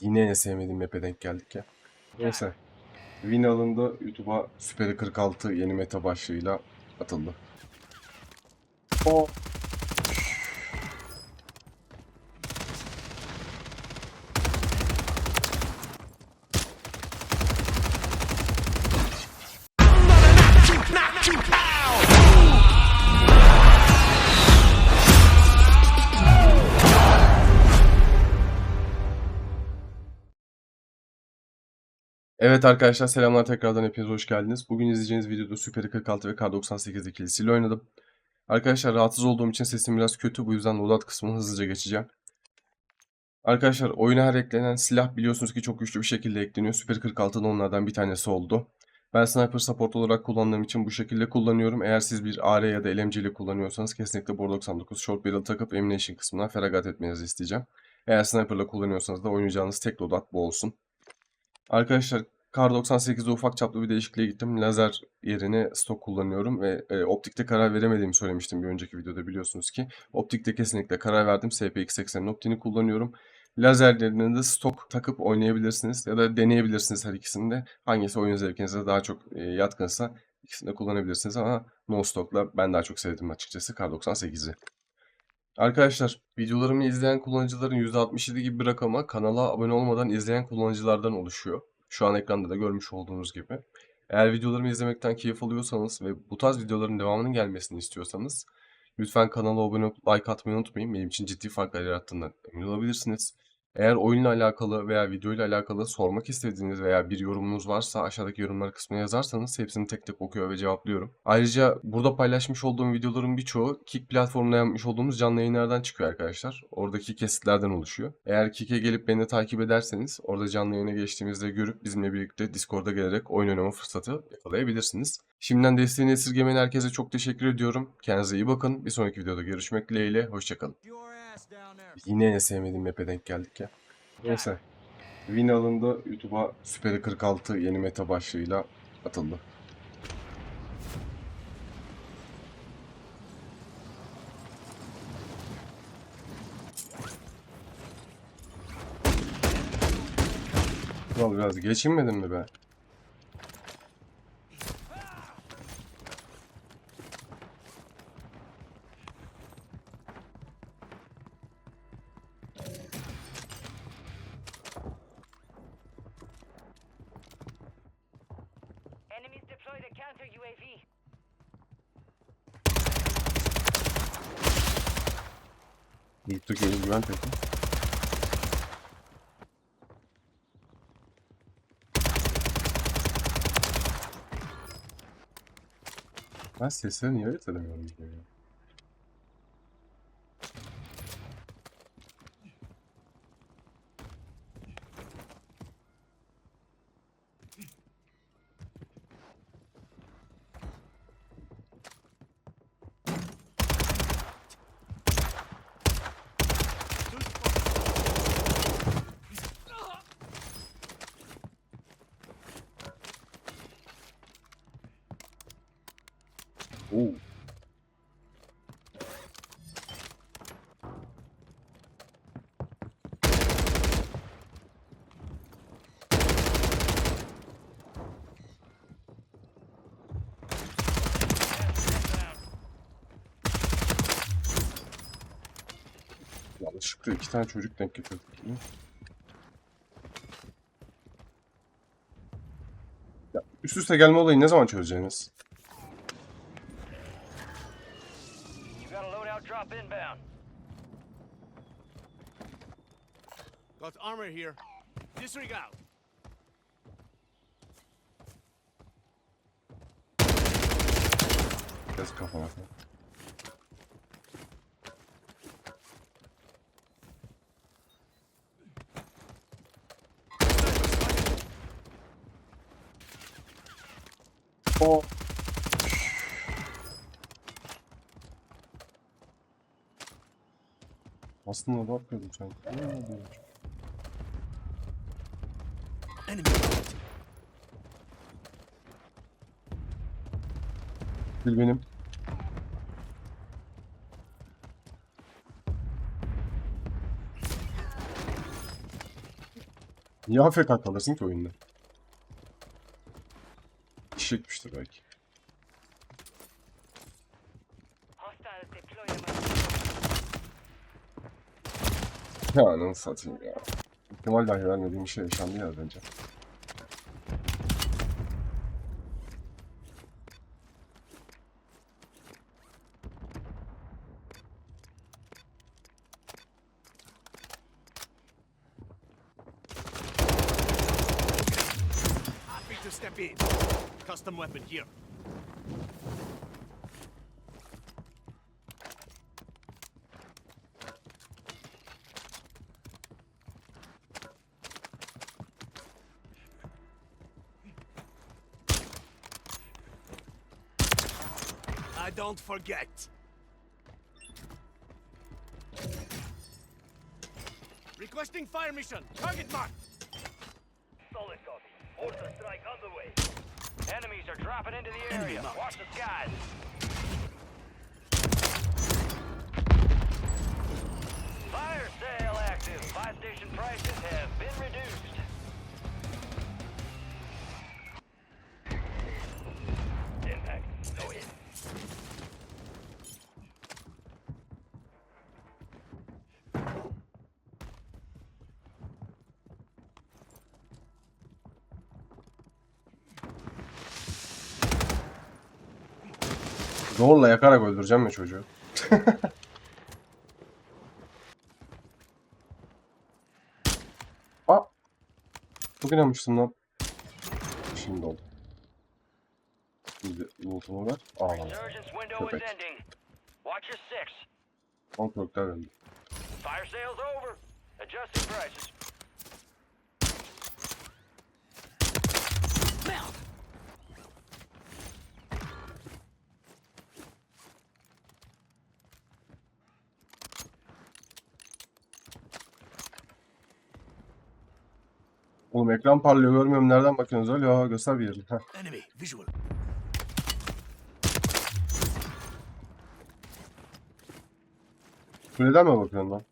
Yine en sevmediğim map'e denk geldik ya. Neyse. Win alındı. YouTube'a Super 46 yeni meta başlığıyla atıldı. O Evet arkadaşlar selamlar tekrardan hepiniz hoş geldiniz. Bugün izleyeceğiniz videoda Super 46 ve K98 ikilisiyle oynadım. Arkadaşlar rahatsız olduğum için sesim biraz kötü bu yüzden loadout kısmını hızlıca geçeceğim. Arkadaşlar oyuna her eklenen silah biliyorsunuz ki çok güçlü bir şekilde ekleniyor. Super 46 da onlardan bir tanesi oldu. Ben sniper support olarak kullandığım için bu şekilde kullanıyorum. Eğer siz bir AR ya da LMG ile kullanıyorsanız kesinlikle Bor 99 short barrel takıp ammunition kısmından feragat etmenizi isteyeceğim. Eğer sniper ile kullanıyorsanız da oynayacağınız tek loadout bu olsun. Arkadaşlar Kar 98'de ufak çaplı bir değişikliğe gittim. Lazer yerine stok kullanıyorum ve e, optikte karar veremediğimi söylemiştim bir önceki videoda biliyorsunuz ki. Optikte kesinlikle karar verdim. SPX80'in optiğini kullanıyorum. Lazer yerine de stok takıp oynayabilirsiniz ya da deneyebilirsiniz her ikisini de. Hangisi oyun zevkinize daha çok e, yatkınsa ikisini de kullanabilirsiniz ama no stock'la ben daha çok sevdim açıkçası Kar 98'i. Arkadaşlar videolarımı izleyen kullanıcıların %67 gibi bir rakama kanala abone olmadan izleyen kullanıcılardan oluşuyor. Şu an ekranda da görmüş olduğunuz gibi. Eğer videolarımı izlemekten keyif alıyorsanız ve bu tarz videoların devamının gelmesini istiyorsanız lütfen kanala abone olup like atmayı unutmayın. Benim için ciddi farklar yarattığından emin olabilirsiniz. Eğer oyunla alakalı veya videoyla alakalı sormak istediğiniz veya bir yorumunuz varsa aşağıdaki yorumlar kısmına yazarsanız hepsini tek tek okuyor ve cevaplıyorum. Ayrıca burada paylaşmış olduğum videoların birçoğu Kick platformunda yapmış olduğumuz canlı yayınlardan çıkıyor arkadaşlar. Oradaki kesitlerden oluşuyor. Eğer Kick'e gelip beni takip ederseniz orada canlı yayına geçtiğimizde görüp bizimle birlikte Discord'a gelerek oyun oynama fırsatı yakalayabilirsiniz. Şimdiden desteğini esirgemeyen herkese çok teşekkür ediyorum. Kendinize iyi bakın. Bir sonraki videoda görüşmek dileğiyle. Hoşçakalın. Yine en sevmediğim map'e denk geldik ya. Neyse. Win alındı. YouTube'a Super 46 yeni meta başlığıyla atıldı. Kral biraz geçinmedin mi be? Counter UAV. Yurttaki güven peki. Ben sesleri niye ayırt edemiyorum ya? Oo. Yanlışlıkla iki tane çocuk denk getirdik. Ya, üst üste gelme olayı ne zaman çözeceğiniz? You got a loadout drop inbound. Got armor here. Disregard. Biraz kafama. O. Aslında bakmıyordum sanki. Ne oldu? Enemy. Bir benim. Niye AFK kalırsın ki oyunda? İş çekmiştir belki. Ya ananı satayım ya. İhtimal dahi vermediğim bir şey yaşandı ya az önce. Happy to step in. Custom weapon here. I don't forget. Requesting fire mission. Target marked. Solid copy. Mortar strike underway. Enemies are dropping into the area. Watch the skies. Zorla yakarak öldüreceğim mi çocuğu? Aa! Çok inanmıştım lan. Şimdi oldu. Şimdi loot'umu ver. Aa, Resurgence window is Perfect. ending. Watch your six. kontrolükler verdim. Fire sale's over. Adjusting prices. Oğlum ekran parlıyor görmüyorum. Nereden bakıyorsunuz öyle? Ya göster bir yerini. Heh. Kuleden mi bakıyorsun lan?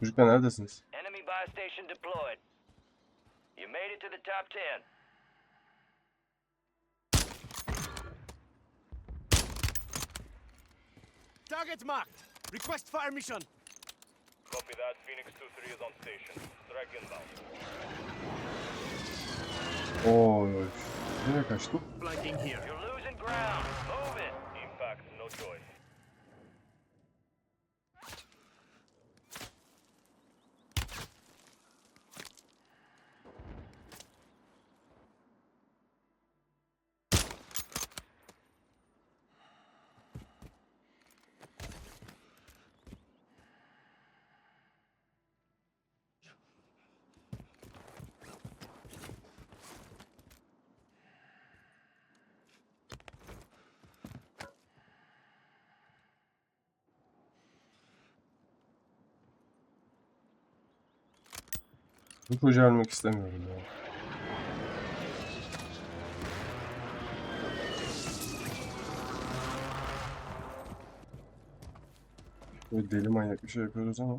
Çocuklar neredesiniz? Enemy buy station deployed. You made it to the top 10. Target marked. Request fire mission. Copy that. Phoenix 2-3 is on station. Strike inbound. Oy. Nereye kaçtım? Flanking here. You're losing ground. Bu çocuğu ölmek istemiyorum ya. Böyle deli manyak bir şey yapıyoruz ama.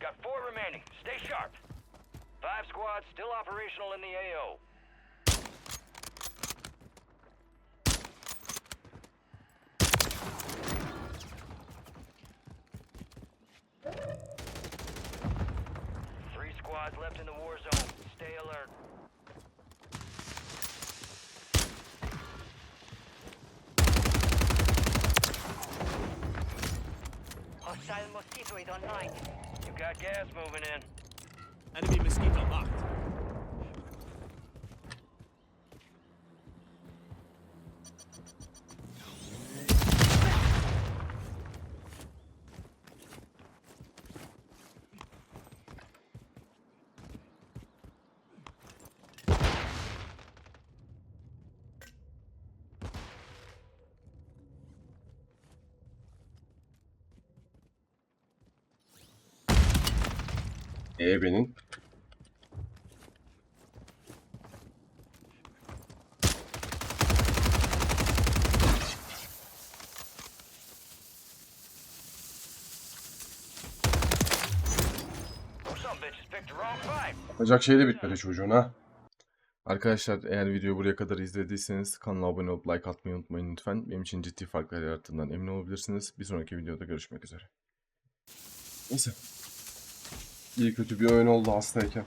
Got four remaining. Stay sharp. Five squads still operational in the AO. Squads left in the war zone. Stay alert. Hostile mosquito is online. You got gas moving in. Enemy mosquito marked. EB'nin. Yapacak şey de bitmedi çocuğun ha. Arkadaşlar eğer videoyu buraya kadar izlediyseniz kanala abone olup like atmayı unutmayın lütfen. Benim için ciddi farklar yarattığından emin olabilirsiniz. Bir sonraki videoda görüşmek üzere. Neyse. İyi kötü bir oyun oldu hastayken.